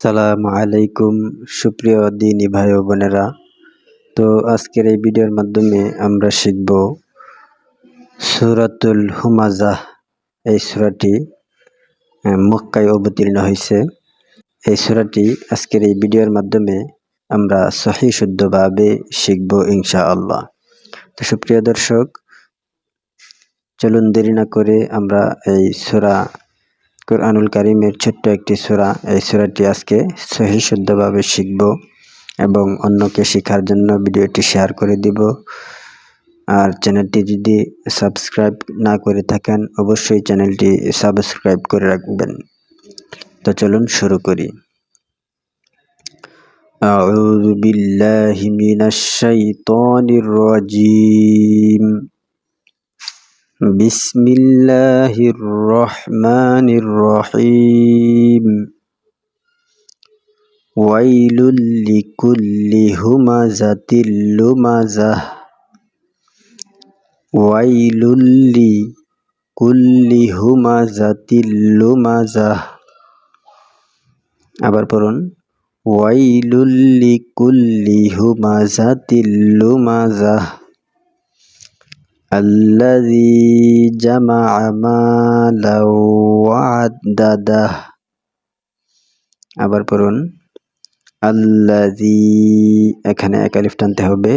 সালাম আলাইকুম, সুপ্রিয় দিনী ভাই ও বোনেরা। তো আজকের এই ভিডিওর মাধ্যমে আমরা শিখব সুরাতুল হুমাজা এই সুরাটি মক্কায় অবতীর্ণ হয়েছে। এই সুরাটি আজকের এই ভিডিওর মাধ্যমে আমরা সহি শুদ্ধভাবে শিখব ইনশা আল্লাহ তো সুপ্রিয় দর্শক, চলুন দেরি না করে আমরা এই সুরা কোরআনুল কারিমের ছোট্ট একটি সুরা এই সুরাটি আজকে সহি শুদ্ধভাবে শিখব এবং অন্যকে শেখার জন্য ভিডিওটি শেয়ার করে দিব আর চ্যানেলটি যদি সাবস্ক্রাইব না করে থাকেন অবশ্যই চ্যানেলটি সাবস্ক্রাইব করে রাখবেন তো চলুন শুরু করি أعوذ بالله من الشيطان الرجيم বিসমিল্লাহির রহমানির রহিম ওয়াইলুল লিকুল্লি হুমাজাতিল লুমাজাহ। ওয়াইলুল্লি কুল্লি হুমাজাতিল লুমাজাহ। আবার পড়ুন। ওয়াইলুল্লি কুল্লি হুমাজাতিল লুমাজাহ। الذي جمع مالا وعدده আবার পড়ুন আল্লাযী এখানে এক আলিফ টানতে হবে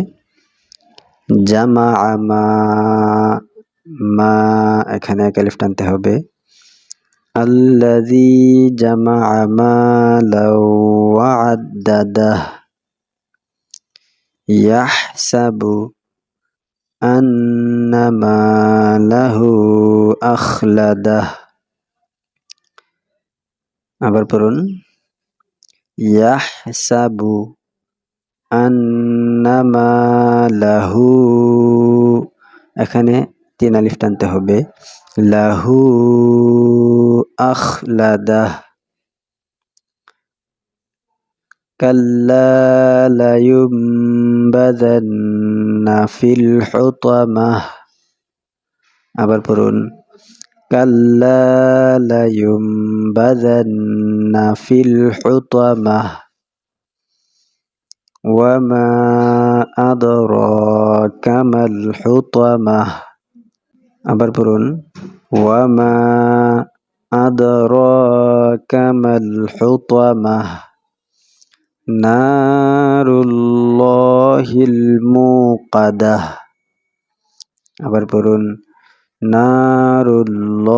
জামা মা মা এখানে এক আলিফ টানতে হবে আল্লাযী জামা মালা ওয়া'আদ্দাদাহ ইয়াহসাবু أن ماله أخلده আবার পড়ুন ইয়াহসাবু আন্নামা লাহু এখানে তিন আলিফ টানতে হবে লাহু আখলাদাহ كلا لينبذن في الحطمة আবার পড়ুন كلا لينبذن في الحطمة وما أدراك ما الحطمة আবার পড়ুন وما أدراك ما الحطمة নারুল্লাহিল মুকাদাহ আবার পড়ুন নারুল্লাহিল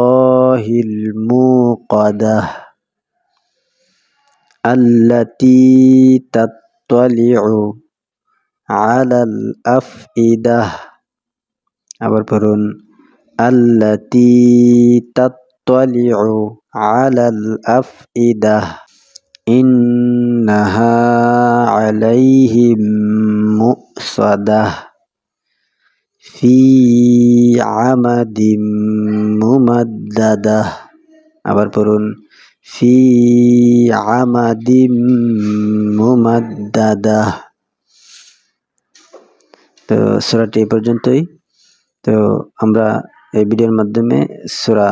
মুকাদাহ আল্লাতি তাত্তালিউ আলাল আফইদাহ আবার পড়ুন আল্লাতি তাত্তালিউ আলাল আফইদাহ إنها عليهم مؤصدة في عمد ممددة আবার পড়ুন ফি আমাদিম মুমাদ্দাদা তো সূরাটি এই পর্যন্তই তো আমরা এই ভিডিওর মাধ্যমে সূরা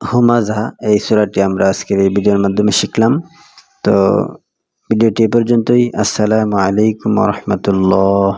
হুমাজা এই সূরাটি আমরা আজকের এই ভিডিওর মাধ্যমে শিখলাম তো ভিডিওটি পর্যন্তই। আসসালামু আলাইকুম রহমতুল্লাহ।